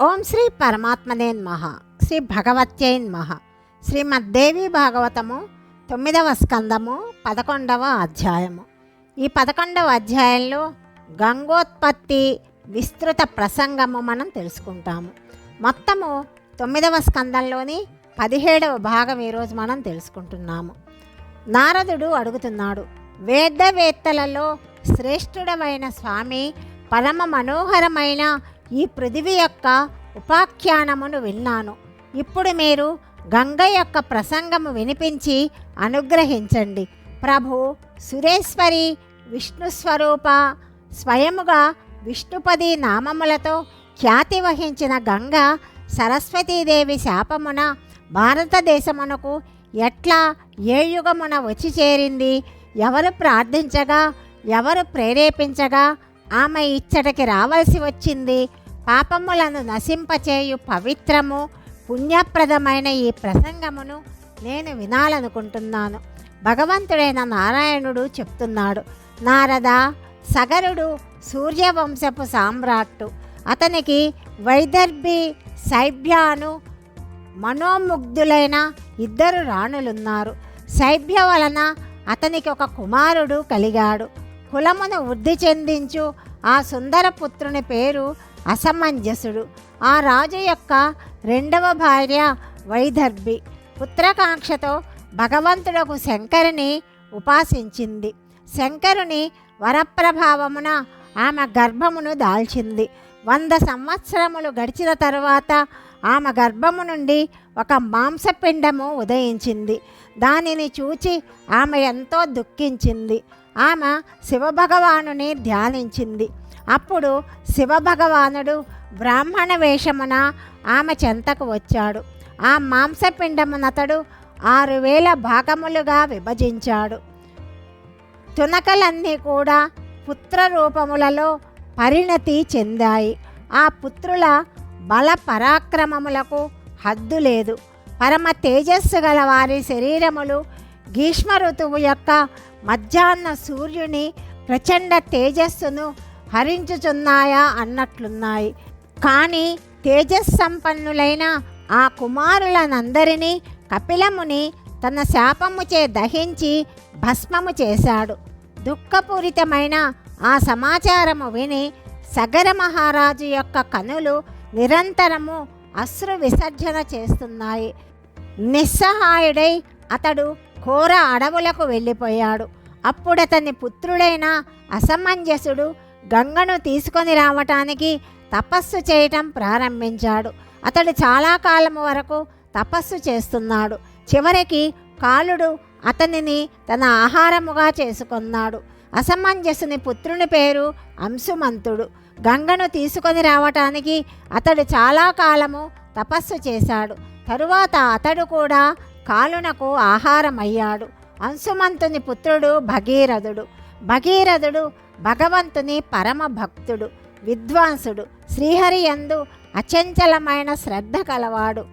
ఓం శ్రీ పరమాత్మనే మహ శ్రీ భగవత్యై మహ శ్రీమద్దేవి భాగవతము తొమ్మిదవ స్కందము పదకొండవ అధ్యాయము. ఈ పదకొండవ అధ్యాయంలో గంగోత్పత్తి విస్తృత ప్రసంగము మనం తెలుసుకుంటాము. మొత్తము తొమ్మిదవ స్కందంలోని పదిహేడవ భాగం ఈరోజు మనం తెలుసుకుంటున్నాము. నారదుడు అడుగుతున్నాడు వేదవేత్తలలో శ్రేష్ఠుడమైన స్వామి పరమ మనోహరమైన ఈ పృథివీ యొక్క ఉపాఖ్యానమును విన్నాను. ఇప్పుడు మీరు గంగ యొక్క ప్రసంగము వినిపించి అనుగ్రహించండి. ప్రభు సురేశ్వరి విష్ణు స్వరూప స్వయముగా విష్ణుపది నామములతో ఖ్యాతి వహించిన గంగ సరస్వతీదేవి శాపమున భారతదేశమునకు ఎట్లా ఏ యుగమున వచ్చి చేరింది? ఎవరు ప్రార్థించగా? ఎవరు ప్రేరేపించగా? ఆమె ఇచ్చటకి రావలసి వచ్చింది. పాపములను నశింపచేయు పవిత్రము పుణ్యప్రదమైన ఈ ప్రసంగమును నేను వినాలనుకుంటున్నాను. భగవంతుడైన నారాయణుడు చెప్తున్నాడు నారద సగరుడు సూర్యవంశపు సామ్రాట్టు. అతనికి వైదర్భి సైభ్యాను మనోముగ్ధులైన ఇద్దరు రాణులున్నారు. శైభ్య వలన అతనికి ఒక కుమారుడు కలిగాడు. కులమును వృద్ధి చెందించు. ఆ సుందర పుత్రుని పేరు అసమంజసుడు. ఆ రాజు యొక్క రెండవ భార్య వైదర్భి. పుత్రకాంక్షతో భగవంతుడకు శంకరుని ఉపాసించింది. శంకరుని వరప్రభావమున ఆమె గర్భమును దాల్చింది. వంద సంవత్సరములు గడిచిన తరువాత ఆమె గర్భము నుండి ఒక మాంసపిండము ఉదయించింది. దానిని చూచి ఆమె ఎంతో దుఃఖించింది. ఆమె శివభగవానుని ధ్యానించింది. అప్పుడు శివభగవానుడు బ్రాహ్మణ వేషమున ఆమె చెంతకు వచ్చాడు. ఆ మాంసపిండమునతడు ఆరు వేల భాగములుగా విభజించాడు. తునకలన్నీ కూడా పుత్ర రూపములలో పరిణతి చెందాయి. ఆ పుత్రుల బల పరాక్రమములకు హద్దు లేదు. పరమ తేజస్సు గల వారి శరీరములు గ్రీష్మ ఋతువు యొక్క మధ్యాహ్న సూర్యుని ప్రచండ తేజస్సును హరించుచున్నాయా అన్నట్లున్నాయి. కానీ తేజస్సంపన్నులైన ఆ కుమారులనందరినీ కపిలముని తన శాపముచే దహించి భస్మము చేశాడు. దుఃఖపూరితమైన ఆ సమాచారము విని సగర మహారాజు యొక్క కనులు నిరంతరము అశ్రు విసర్జన చేస్తున్నాయి. నిస్సహాయుడై అతడు ఘోర అడవులకు వెళ్ళిపోయాడు. అప్పుడతని పుత్రుడైన అసమంజసుడు గంగను తీసుకొని రావటానికి తపస్సు చేయటం ప్రారంభించాడు. అతడు చాలా కాలం వరకు తపస్సు చేస్తున్నాడు. చివరికి కాలుడు అతనిని తన ఆహారముగా చేసుకున్నాడు. అసమంజసుని పుత్రుని పేరు అంశుమంతుడు. గంగను తీసుకొని రావటానికి అతడు చాలా కాలము తపస్సు చేశాడు. తరువాత అతడు కూడా కాలునకు ఆహారమయ్యాడు. అంశుమంతుని పుత్రుడు భగీరథుడు. భగీరథుడు భగవంతుని పరమ భక్తుడు విద్వాంసుడు శ్రీహరి యందు అచంచలమైన శ్రద్ధ కలవాడు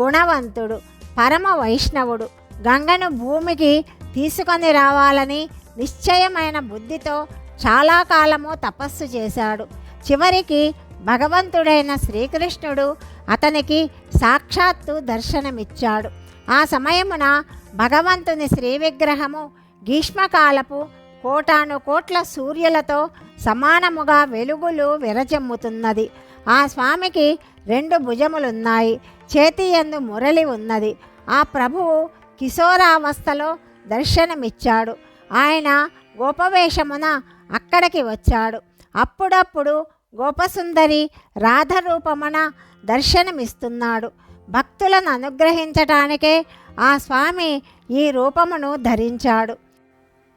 గుణవంతుడు పరమ వైష్ణవుడు. గంగను భూమికి తీసుకొని రావాలని నిశ్చయమైన బుద్ధితో చాలా కాలము తపస్సు చేశాడు. చివరికి భగవంతుడైన శ్రీకృష్ణుడు అతనికి సాక్షాత్తు దర్శనమిచ్చాడు. ఆ సమయమున భగవంతుని శ్రీ విగ్రహము గ్రీష్మకాలపు కోటాను కోట్ల సూర్యులతో సమానముగా వెలుగులు విరజమ్ముతున్నది. ఆ స్వామికి రెండు భుజములున్నాయి. చేతి ఎందు మురళి ఉన్నది. ఆ ప్రభువు కిశోరావస్థలో దర్శనమిచ్చాడు. ఆయన గోపవేషమున అక్కడికి వచ్చాడు. అప్పుడప్పుడు గోపసుందరి రాధరూపమున దర్శనమిస్తున్నాడు. భక్తులను అనుగ్రహించటానికే ఆ స్వామి ఈ రూపమును ధరించాడు.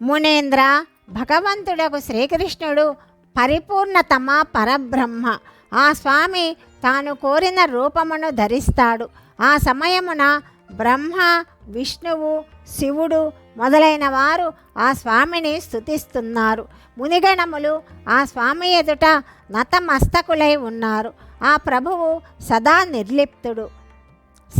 మునేంద్ర భగవంతుడకు శ్రీకృష్ణుడు పరిపూర్ణతమ పరబ్రహ్మ. ఆ స్వామి తాను కోరిన రూపమును ధరిస్తాడు. ఆ సమయమున బ్రహ్మ విష్ణువు శివుడు మొదలైన వారు ఆ స్వామిని స్తుతిస్తున్నారు. మునిగణములు ఆ స్వామి ఎదుట నతమస్తకులై ఉన్నారు. ఆ ప్రభువు సదా నిర్లిప్తుడు.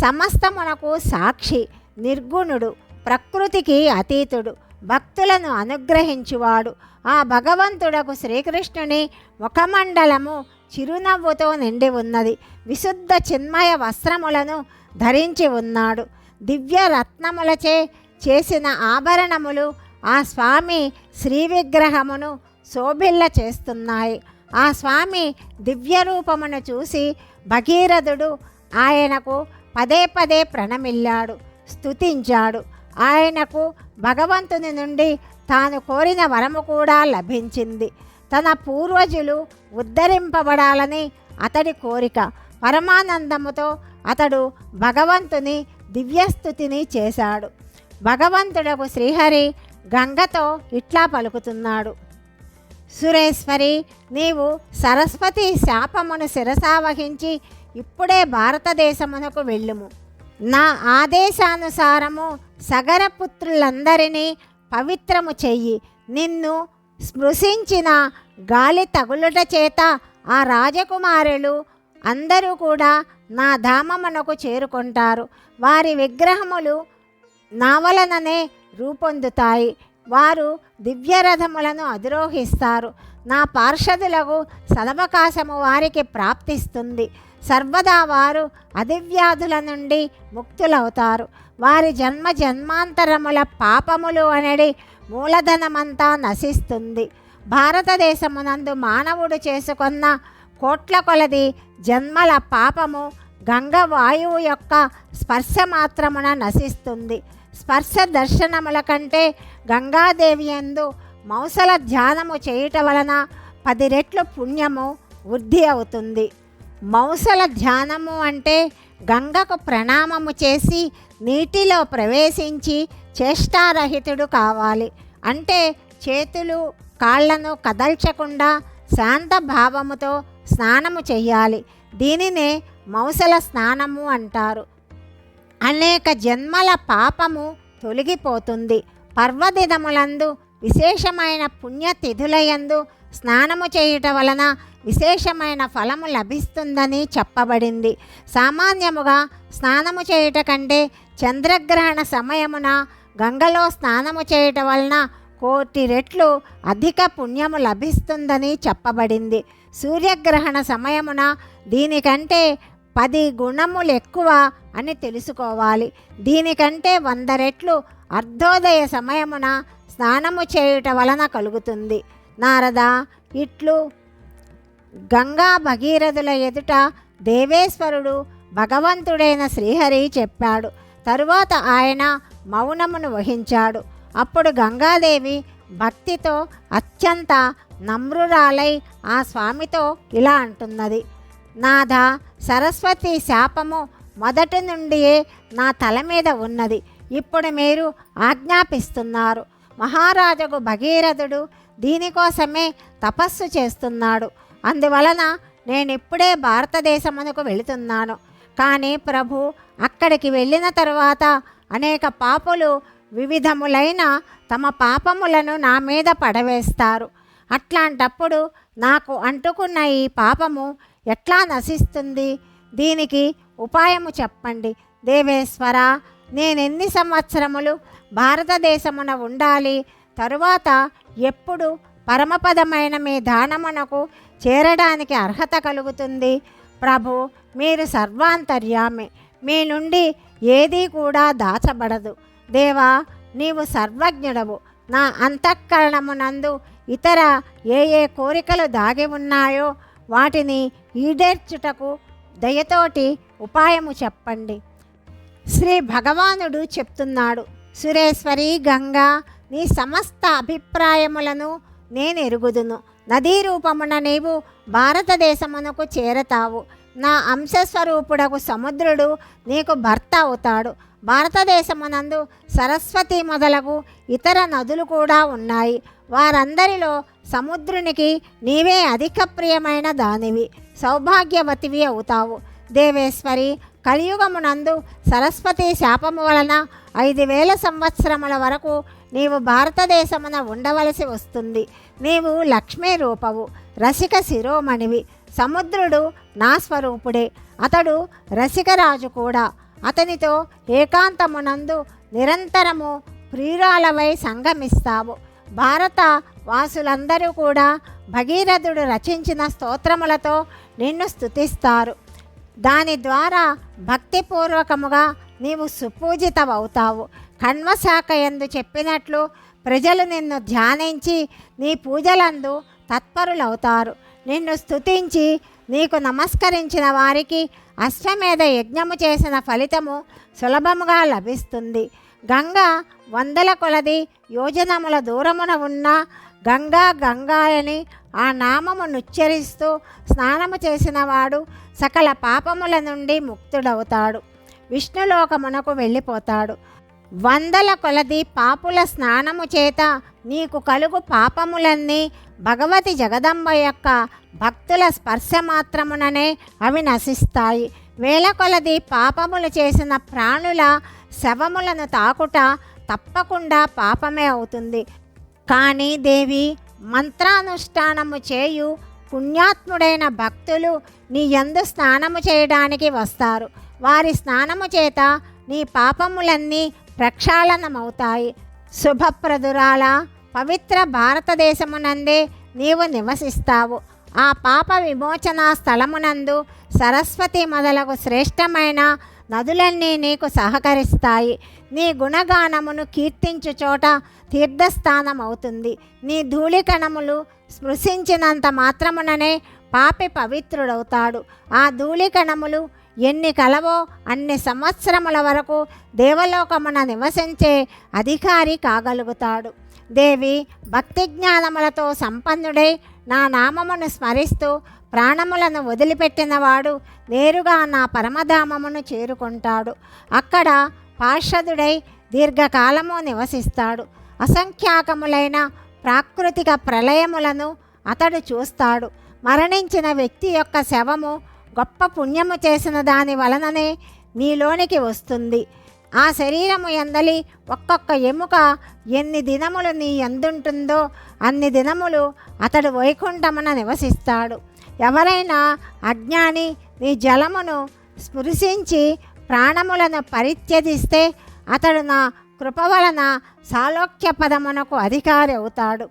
సమస్తమునకు సాక్షి నిర్గుణుడు ప్రకృతికి అతీతుడు భక్తులను అనుగ్రహించువాడు. ఆ భగవంతుడకు శ్రీకృష్ణుని ముఖమండలము చిరునవ్వుతో నిండి ఉన్నది. విశుద్ధ చిన్మయ వస్త్రములను ధరించి ఉన్నాడు. దివ్య రత్నములచే చేసిన ఆభరణములు ఆ స్వామి శ్రీ విగ్రహమును శోభిల్ల చేస్తున్నాయి. ఆ స్వామి దివ్య రూపమును చూసి భగీరథుడు ఆయనకు పదే పదే ప్రణమిల్లాడు స్తుతించాడు. ఆయనకు భగవంతుని నుండి తాను కోరిన వరము కూడా లభించింది. తన పూర్వజులు ఉద్ధరింపబడాలని అతడి కోరిక పరమానందముతో అతడు భగవంతుని దివ్యస్థుతిని చేశాడు. భగవంతుడకు శ్రీహరి గంగతో ఇట్లా పలుకుతున్నాడు. సురేశ్వరి నీవు సరస్వతి శాపమును శిరసావహించి ఇప్పుడే భారతదేశమునకు వెళ్ళుము. నా ఆదేశానుసారము సగరపుత్రులందరినీ పవిత్రము చెయ్యి. నిన్ను స్పృశించిన గాలి తగులుట చేత ఆ రాజకుమారులు అందరూ కూడా నా ధామమునకు చేరుకుంటారు. వారి విగ్రహములు నావలననే రూపొందుతాయి. వారు దివ్యరథములను అధిరోహిస్తారు. నా పార్షదులకు సదవకాశము వారికి ప్రాప్తిస్తుంది. సర్వదా వారు అదివ్యాధుల నుండి ముక్తులవుతారు. వారి జన్మ జన్మాంతరముల పాపములు అనడి మూలధనమంతా నశిస్తుంది. భారతదేశమునందు మానవుడు చేసుకున్న కోట్ల కొలది జన్మల పాపము గంగ వాయువు యొక్క స్పర్శ మాత్రమున నశిస్తుంది. స్పర్శ దర్శనముల కంటే గంగాదేవి ఎందు మౌసల ధ్యానము చేయుట వలన పది రెట్లు పుణ్యము వృద్ధి అవుతుంది. మౌసల ధ్యానము అంటే గంగకు ప్రణామము చేసి నీటిలో ప్రవేశించి చేష్టారహితుడు కావాలి. అంటే చేతులు కాళ్ళను కదల్చకుండా శాంత భావముతో స్నానము చేయాలి దీనినే మౌసల స్నానము అంటారు. అనేక జన్మల పాపము తొలగిపోతుంది. పర్వదినములందు విశేషమైన పుణ్యతిథులయందు స్నానము చేయుట వలన విశేషమైన ఫలము లభిస్తుందని చెప్పబడింది. సామాన్యముగా స్నానము చేయుట కంటే చంద్రగ్రహణ సమయమున గంగలో స్నానము చేయుట వలన కోటి రెట్లు అధిక పుణ్యము లభిస్తుందని చెప్పబడింది. సూర్యగ్రహణ సమయమున దీనికంటే పది గుణములు ఎక్కువ అని తెలుసుకోవాలి. దీనికంటే వంద రెట్లు అర్ధోదయ సమయమున స్నానము చేయుట వలన కలుగుతుంది. నారద ఇట్లు. గంగా భగీరథుల ఎదుట దేవేశ్వరుడు భగవంతుడైన శ్రీహరి చెప్పాడు. తరువాత ఆయన మౌనమును వహించాడు. అప్పుడు గంగాదేవి భక్తితో అత్యంత నమ్రురాలై ఆ స్వామితో ఇలా అంటున్నది. నాథ సరస్వతి శాపము మొదటి నుండియే నా తల మీద ఉన్నది. ఇప్పుడు మీరు ఆజ్ఞాపిస్తున్నారు. మహారాజుకు భగీరథుడు దీనికోసమే తపస్సు చేస్తున్నాడు. అందువలన నేను ఇప్పుడే భారతదేశమునకు వెళుతున్నాను. కానీ ప్రభు అక్కడికి వెళ్ళిన తరువాత అనేక పాపులు వివిధములైన తమ పాపములను నా మీద పడవేస్తారు. అట్లాంటప్పుడు నాకు అంటుకున్న ఈ పాపము ఎట్లా నశిస్తుంది? దీనికి ఉపాయము చెప్పండి. దేవేశ్వర నేనెన్ని సంవత్సరములు భారతదేశమున ఉండాలి తరువాత ఎప్పుడు పరమపదమైన మీ దానమునకు చేరడానికి అర్హత కలుగుతుంది. ప్రభు మీరు సర్వాంతర్యామి. మీ నుండి ఏదీ కూడా దాచబడదు. దేవా నీవు సర్వజ్ఞుడవు. నా అంతఃకరణమునందు ఇతర ఏ ఏ కోరికలు దాగి ఉన్నాయో వాటిని ఈడేర్చుటకు దయతోటి ఉపాయము చెప్పండి. శ్రీ భగవానుడు చెప్తున్నాడు. సురేశ్వరి గంగా నీ సమస్త అభిప్రాయములను నేను ఎరుగుదును. నదీ రూపమున నీవు భారతదేశమునకు చేరతావు. నా అంశస్వరూపుడకు సముద్రుడు నీకు భర్త అవుతాడు. భారతదేశమునందు సరస్వతి మొదలగు ఇతర నదులు కూడా ఉన్నాయి. వారందరిలో సముద్రునికి నీవే అధిక ప్రియమైన దానివి. సౌభాగ్యవతివి అవుతావు. దేవేశ్వరి కలియుగమునందు సరస్వతి శాపము వలన ఐదు వేల సంవత్సరముల వరకు నీవు భారతదేశమున ఉండవలసి వస్తుంది. నీవు లక్ష్మీ రూపవు రసిక శిరోమణివి సముద్రుడు నా స్వరూపుడే. అతడు రసికరాజు కూడా. అతనితో ఏకాంతమునందు నిరంతరము ప్రియురాలవై సంగమిస్తావు. భారత వాసులందరూ కూడా భగీరథుడు రచించిన స్తోత్రములతో నిన్ను స్థుతిస్తారు దాని ద్వారా భక్తిపూర్వకముగా నీవు సుపూజితమవుతావు కన్మశాఖ ఎందు చెప్పినట్లు ప్రజలు నిన్ను ధ్యానించి నీ పూజలందు తత్పరులవుతారు. నిన్ను స్తుతించి నీకు నమస్కరించిన వారికి అశ్వమేధ యజ్ఞము చేసిన ఫలితము సులభముగా లభిస్తుంది. గంగ వందల కొలది యోజనముల దూరమున ఉన్న గంగా గంగాయని ఆ నామము నుచ్చరిస్తూ స్నానము చేసిన వాడు సకల పాపముల నుండి ముక్తుడవుతాడు. విష్ణులోకమునకు వెళ్ళిపోతాడు. వందల కొలది పాపుల స్నానము చేత నీకు కలుగు పాపములన్నీ భగవతి జగదంబ యొక్క భక్తుల స్పర్శ మాత్రముననే అవి నశిస్తాయి. వేల కొలది పాపములు చేసిన ప్రాణుల శవములను తాకుట తప్పకుండా పాపమే అవుతుంది. కానీ దేవి మంత్రానుష్ఠానము చేయు పుణ్యాత్ముడైన భక్తులు నీ యందు స్నానము చేయడానికి వస్తారు. వారి స్నానము చేత నీ పాపములన్నీ ప్రక్షాళనమవుతాయి. శుభప్రదురాల పవిత్ర భారతదేశమునందే నీవు నివసిస్తావు. ఆ పాప విమోచన స్థలమునందు సరస్వతి మొదలగు శ్రేష్టమైన నదులన్నీ నీకు సహకరిస్తాయి. నీ గుణగానమును కీర్తించు చోట తీర్థస్థానమవుతుంది. నీ ధూళికణములు స్పృశించినంత మాత్రముననే పాపి పవిత్రుడవుతాడు. ఆ ధూళికణములు ఎన్ని కలవో అన్ని సంవత్సరముల వరకు దేవలోకమున నివసించే అధికారి కాగలుగుతాడు. దేవి భక్తి జ్ఞానములతో సంపన్నుడై నా నామమును స్మరిస్తూ ప్రాణములను వదిలిపెట్టినవాడు నేరుగా నా పరమధామమును చేరుకుంటాడు. అక్కడ పార్షదుడై దీర్ఘకాలము నివసిస్తాడు. అసంఖ్యాకములైన ప్రాకృతిక ప్రళయములను అతడు చూస్తాడు. మరణించిన వ్యక్తి యొక్క శవము గొప్ప పుణ్యము చేసిన దాని వలననే నీలోనికి వస్తుంది. ఆ శరీరము ఎందలి ఒక్కొక్క ఎముక ఎన్ని దినములు నీ ఎందుంటుందో అన్ని దినములు అతడు వైకుంఠమున నివసిస్తాడు. ఎవరైనా అజ్ఞాని నీ జలమును స్పృశించి ప్రాణములను పరిత్యజిస్తే అతడు నా కృప వలన సాలోక్య పదమునకు అధికారి అవుతాడు.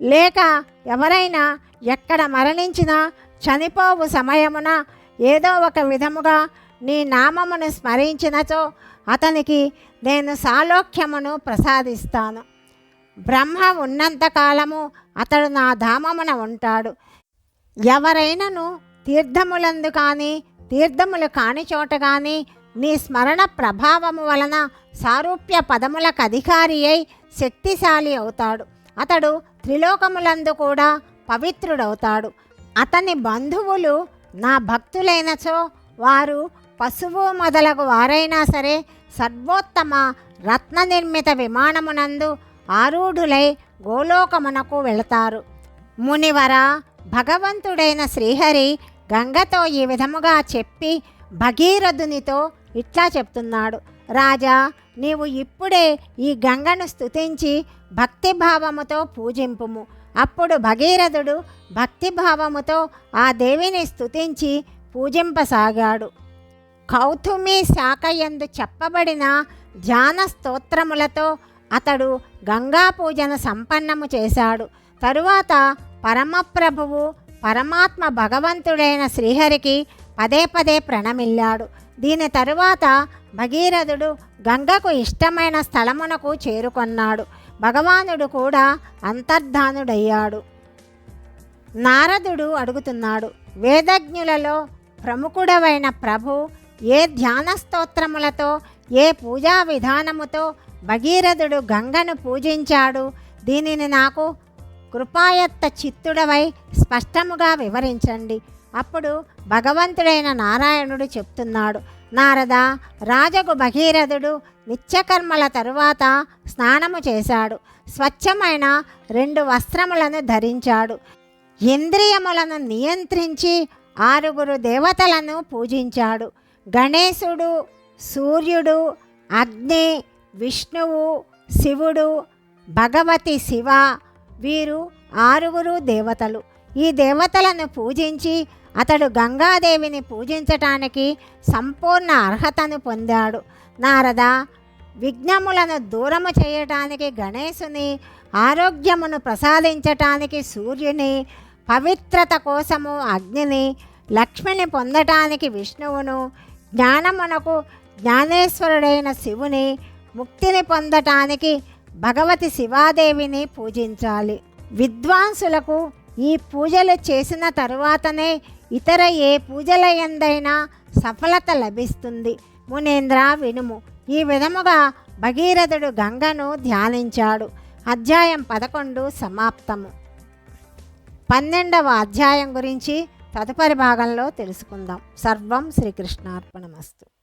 లేక ఎవరైనా ఎక్కడ మరణించినా చనిపోవు సమయమున ఏదో ఒక విధముగా నీ నామమును స్మరించినచో అతనికి నేను సాలోక్యమును ప్రసాదిస్తాను. బ్రహ్మ ఉన్నంతకాలము అతడు నా ధామమున ఉంటాడు. ఎవరైనను తీర్థములందు కానీ తీర్థములు కాని చోట కానీ నీ స్మరణ ప్రభావము వలన సారూప్య పదములకు అధికారి అయి శక్తిశాలి అవుతాడు. అతడు త్రిలోకములందు కూడా పవిత్రుడవుతాడు. అతని బంధువులు నా భక్తులైనచో వారు పశువు మొదలగు వారైనా సరే సర్వోత్తమ రత్న నిర్మిత విమానమునందు ఆరూఢులై గోలోకమునకు వెళతారు. మునివర భగవంతుడైన శ్రీహరి గంగతో ఈ విధముగా చెప్పి భగీరథునితో ఇట్లా చెప్తున్నాడు. రాజా నీవు ఇప్పుడే ఈ గంగను స్తుతించి భక్తిభావముతో పూజింపుము. అప్పుడు భగీరథుడు భక్తిభావముతో ఆ దేవిని స్తుతించి పూజింపసాగాడు. కౌతుమి శాఖయందు చెప్పబడిన ధ్యాన స్తోత్రములతో అతడు గంగా పూజను సంపన్నము చేశాడు. తరువాత పరమప్రభువు పరమాత్మ భగవంతుడైన శ్రీహరికి పదే పదే ప్రణమిల్లాడు. దీని తరువాత భగీరథుడు గంగకు ఇష్టమైన స్థలమునకు చేరుకొన్నాడు. భగవానుడు కూడా అంతర్ధానుడయ్యాడు. నారదుడు అడుగుతున్నాడు వేదజ్ఞులలో ప్రముఖుడవైన ప్రభు ఏ ధ్యాన స్తోత్రములతో ఏ పూజా విధానముతో భగీరథుడు గంగను పూజించాడు? దీనిని నాకు కృపాయత్త చిత్తుడవై స్పష్టముగా వివరించండి. అప్పుడు భగవంతుడైన నారాయణుడు చెప్తున్నాడు నారద రాజగు భగీరథుడు నిత్యకర్మల తరువాత స్నానము చేశాడు. స్వచ్ఛమైన రెండు వస్త్రములను ధరించాడు. ఇంద్రియములను నియంత్రించి ఆరుగురు దేవతలను పూజించాడు. గణేశుడు సూర్యుడు అగ్ని విష్ణువు శివుడు భగవతి శివ వీరు ఆరుగురు దేవతలు. ఈ దేవతలను పూజించి అతడు గంగాదేవిని పూజించటానికి సంపూర్ణ అర్హతను పొందాడు. నారద విఘ్నములను దూరము చేయటానికి గణేశుని ఆరోగ్యమును ప్రసాదించటానికి సూర్యుని పవిత్రత కోసము అగ్నిని లక్ష్మిని పొందటానికి విష్ణువును జ్ఞానమునకు జ్ఞానేశ్వరుడైన శివుని ముక్తిని పొందటానికి భగవతి శివాదేవిని పూజించాలి. విద్వాంసులకు ఈ పూజలు చేసిన తరువాతనే ఇతర ఏ పూజల ఎందైనా సఫలత లభిస్తుంది. మునేంద్ర వినుము. ఈ విధముగా భగీరథుడు గంగను ధ్యానించాడు. అధ్యాయం పదకొండు సమాప్తము. పన్నెండవ అధ్యాయం గురించి తదుపరి భాగంలో తెలుసుకుందాం. సర్వం శ్రీకృష్ణార్పణమస్తు.